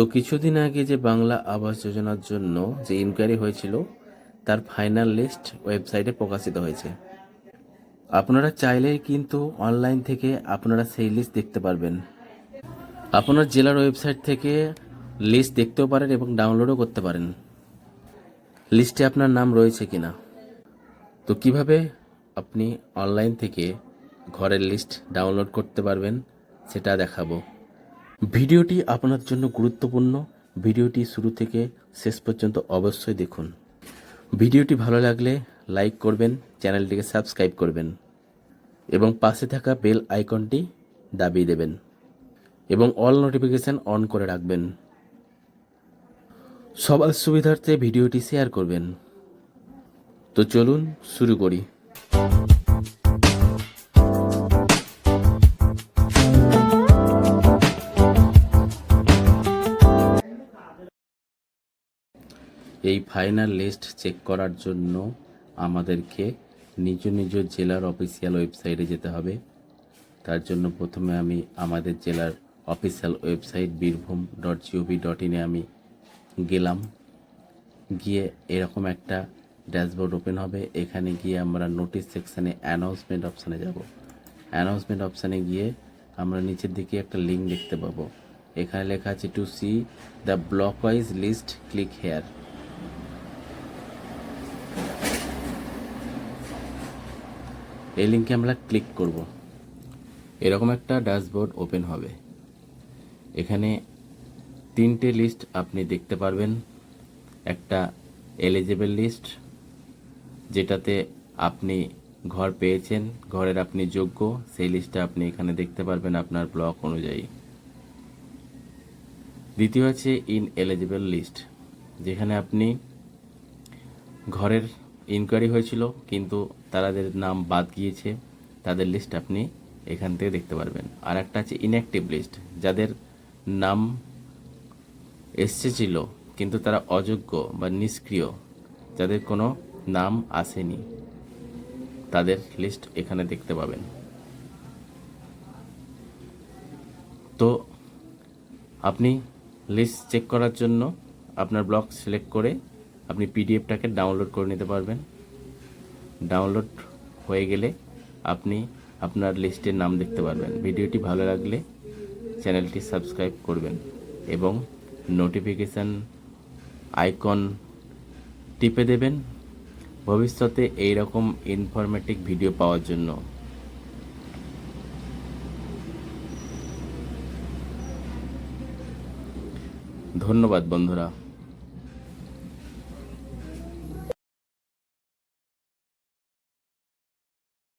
তো কিছুদিন আগে যে বাংলা আবাস যোজনার জন্য যে ইনকোয়ারি হয়েছিল, তার ফাইনাল লিস্ট ওয়েবসাইটে প্রকাশিত হয়েছে। আপনারা চাইলেই কিন্তু অনলাইন থেকে আপনারা সেই লিস্ট দেখতে পারবেন। আপনার জেলার ওয়েবসাইট থেকে লিস্ট দেখতেও পারেন এবং ডাউনলোডও করতে পারেন। লিস্টে আপনার নাম রয়েছে কি না তো কীভাবে আপনি অনলাইন থেকে ঘরের লিস্ট ডাউনলোড করতে পারবেন, সেটা দেখাবো। ভিডিওটি আপনার জন্য গুরুত্বপূর্ণ। ভিডিওটি শুরু থেকে শেষ পর্যন্ত অবশ্যই দেখুন। ভিডিওটি ভালো লাগলে লাইক করবেন, চ্যানেলটিকে সাবস্ক্রাইব করবেন এবং পাশে থাকা বেল আইকনটি দাবিয়ে দেবেন এবং অল নোটিফিকেশন অন করে রাখবেন। সবার সুবিধার্থে ভিডিওটি শেয়ার করবেন। তো চলুন শুরু করি। এই ফাইনাল লিস্ট চেক করার জন্য আমাদেরকে নিজ নিজ জেলার অফিসিয়াল ওয়েবসাইটে যেতে হবে। তার জন্য প্রথমে আমি আমাদের জেলার official website Birbhum dot gov dot ইনে আমি গেলাম। গিয়ে এরকম একটা ড্যাশবোর্ড ওপেন হবে। এখানে গিয়ে আমরা নোটিশ সেকশানে অ্যানাউন্সমেন্ট অপশানে যাব। অ্যানাউন্সমেন্ট অপশানে গিয়ে আমরা নিচের দিকে একটা লিঙ্ক দেখতে পাবো। এখানে লেখা আছে to see the block wise list click here এই লিঙ্কে আমরা ক্লিক করব। এরকম একটা ড্যাশবোর্ড ওপেন হবে। এখানে তিনটে লিস্ট আপনি দেখতে পারবেন। একটা এলিজেবল লিস্ট, যেটাতে আপনি ঘর পেয়েছেন, ঘরের আপনি যোগ্য, সেই লিস্টটা আপনি এখানে দেখতে পারবেন আপনার ব্লক অনুযায়ী। দ্বিতীয় আছে ইন এলিজিবল লিস্ট, যেখানে আপনি ঘরের ইনকোয়ারি হয়েছিল, কিন্তু তাদের নাম বাদ গিয়েছে। তাদের লিস্ট আপনি এখান থেকে দেখতে পারবেন। আর একটা আছে ইনঅ্যাক্টিভ লিস্ট যাদের নাম এসেছিল কিন্তু তারা অযোগ্য বা নিষ্ক্রিয়, যাদের কোনো নাম আসেনি, তাদের লিস্ট এখানে দেখতে পাবেন। তো আপনি লিস্ট চেক করার জন্য আপনার ব্লক সিলেক্ট করে আপনি পিডিএফটাকে ডাউনলোড করে নিতে পারবেন। ডাউনলোড হয়ে গেলে আপনি আপনার লিস্টের নাম দেখতে পারবেন। ভিডিওটি ভালো লাগলে চ্যানেলটি সাবস্ক্রাইব করবেন এবং নোটিফিকেশান আইকন টিপে দেবেন ভবিষ্যতে এই রকম ইনফরমেটিভ ভিডিও পাওয়ার জন্য। ধন্যবাদ বন্ধুরা।